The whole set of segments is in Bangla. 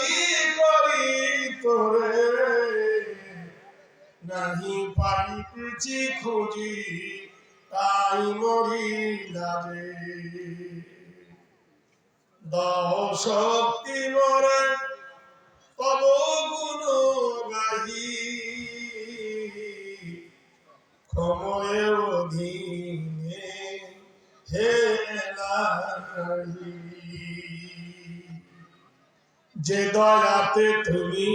রাজি করি তোরে, নাহি পাই পিছি খুঁজি, তাই মরি লাজে দহ শক্তি মরে, তব গুণ গাহি ক্ষময়ে অধীনে হে এলাহি। যে দয়াতে তুমি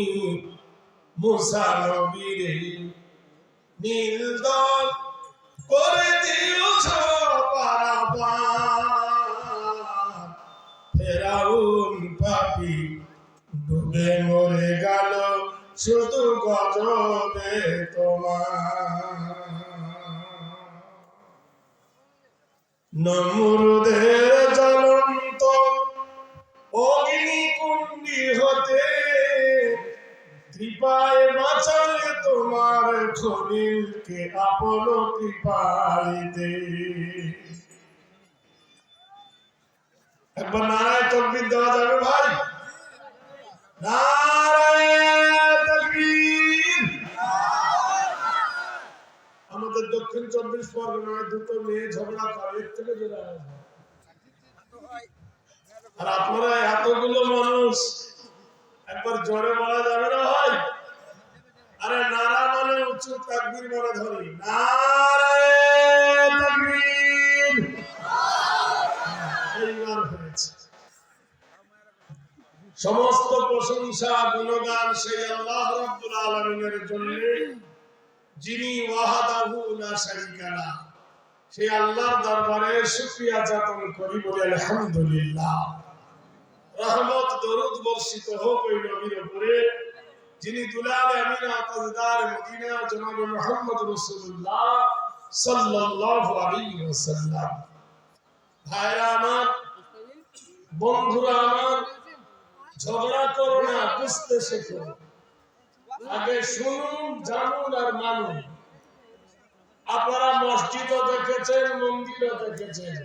মুসা নবীরে নীল দল করে দিয়েছ ফেরাউন পাপি ডুবে মরে গেল শুধু গজবে তোমার। নমরুদের খলিলকে আপন কৃপাইতে একবার নারায় তকবির দেওয়া যাবে ভাই। আমাদের দক্ষিণ চব্বিশ পরগনায় দুটো মেয়ে ঝগড়া করে থেকে জোরে আর আপনারা এতগুলো মানুষ, একবার জোরে বলা যাবে না ভাই আরে নারা তাকবীর। মানে ধরি সমস্ত প্রশংসা, গুণগান সেই আল্লাহ রাব্বুল আলামিনের জন্য। যিনি ওয়াহাদাহু লা শারীকা সেই আল্লাহর দরবারে শুকরিয়া যাপন করি বলে, আলহামদুলিল্লাহ। রহমত, দরুদ বর্ষিত হোক ওই নবীর উপরে। যিনি দুলাল আমিনা তাজদার মদিনা জনাব মুহাম্মদ রাসূলুল্লাহ সাল্লাল্লাহু আলাইহি ওয়াসাল্লাম। ভাইরা আমার, বন্ধুরা আমার, ঝগড়া করো না, বুঝতে শেখো। আগে শুনুন, জানুন আর মানুন। আপনারা মসজিদও দেখেছেন, মন্দিরও দেখেছেন।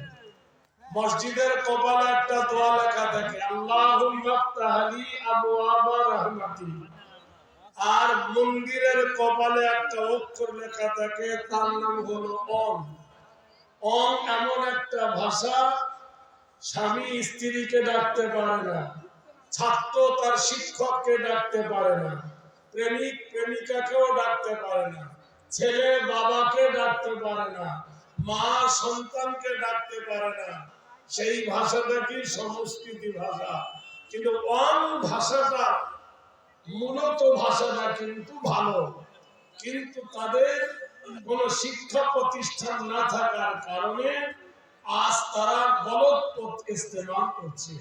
মসজিদের কপালে একটা দোয়া লেখা থাকে, আল্লাহুম্মা তাহলি আবু আবা রহমাতি। আর মন্দিরের কপালে একটা অক্ষর লেখা থাকে, তার নাম হলো অং। অং এমন একটা ভাষা, স্বামী স্ত্রীকে ডাকতে পারে না, ছাত্র তার শিক্ষককে ডাকতে পারে না, প্রেমিক প্রেমিকাকেও ডাকতে পারে না, ছেলে বাবাকে ডাকতে পারে না, মা সন্তানকে ডাকতে পারে না। সেই ভাষাটা কি সংস্কৃতি ভাষা? কিন্তু অং ভাষাটা মূলত ভাষাটা কিন্তু ভালো, কিন্তু তাদের কোনো শিক্ষা প্রতিষ্ঠান না থাকার কারণে আজ তারা গলত পথ ইস্তেমাল করছে।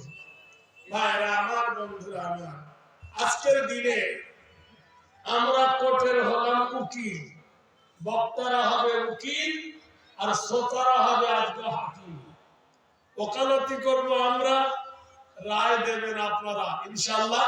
ভাইরা, আমার বন্ধুরা, আমার, আজকের দিনে আমরা কোর্টের হলাম উকিল, বক্তারা হবে উকিল আর শ্রোতারা হবে আজকে হাকিম। ওকালতি করব আমরা, রায় দেবেন আপনারা ইনশাল্লাহ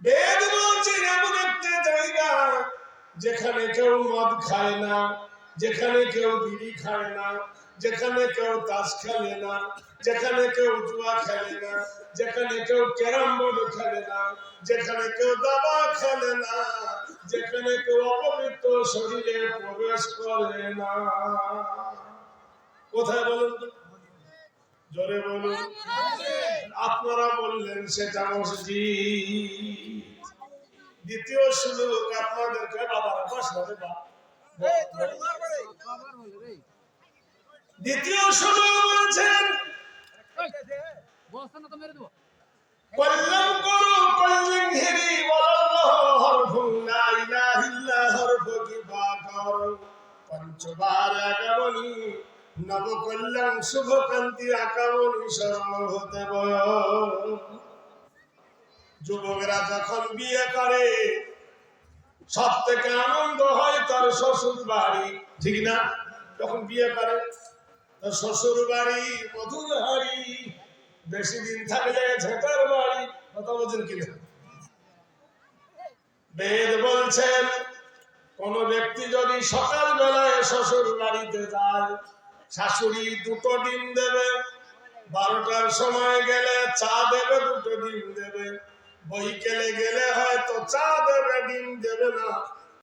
বেদ বলছে এমন একটা জায়গা যেখানে কেউ মদ খায় না, যেখানে কেউ বিড়ি খায় না, যেখানে কেউ তাস খেলে না, যেখানে কেউ জুয়া খেলে না, যেখানে কেউ ক্যারাম বোর্ড খেলে না, যেখানে কেউ দাবা খেলে না, যেখানে কেউ অপবিত্র শরীরে প্রবেশ করে না। কোথায় বলুন জোরে বলুন। আপনারা বললেন, সেটা মসজিদ। দ্বিতীয় সুযোগ আপনাদেরকে বাবার পাশ হবে দ্বিতীয় সুযোগ বলছেন পঞ্চবার নব কল্যাণ শুভ কান্তি হতে যুবকেরা যখন বিয়ে করে সব থেকে আনন্দ হয় তার শ্বশুর বাড়ি। ঠিক না? যখন বিয়ে করে, তার শ্বশুর বাড়ি মধুর হাড়ি বেশি দিন থাকলে ঝেটার বাড়ি, কথা বলছেন কিনা বেদ বলছেন, কোন ব্যক্তি যদি সকাল বেলায় শ্বশুর বাড়িতে যায় শাশুড়ি দুটো ডিম দেবে। বারোটার সময় গেলে চা দেবে, দুটো ডিম দেবে। বৈকেলে গেলে হয়তো চা দেবে, ডিম দেবে না।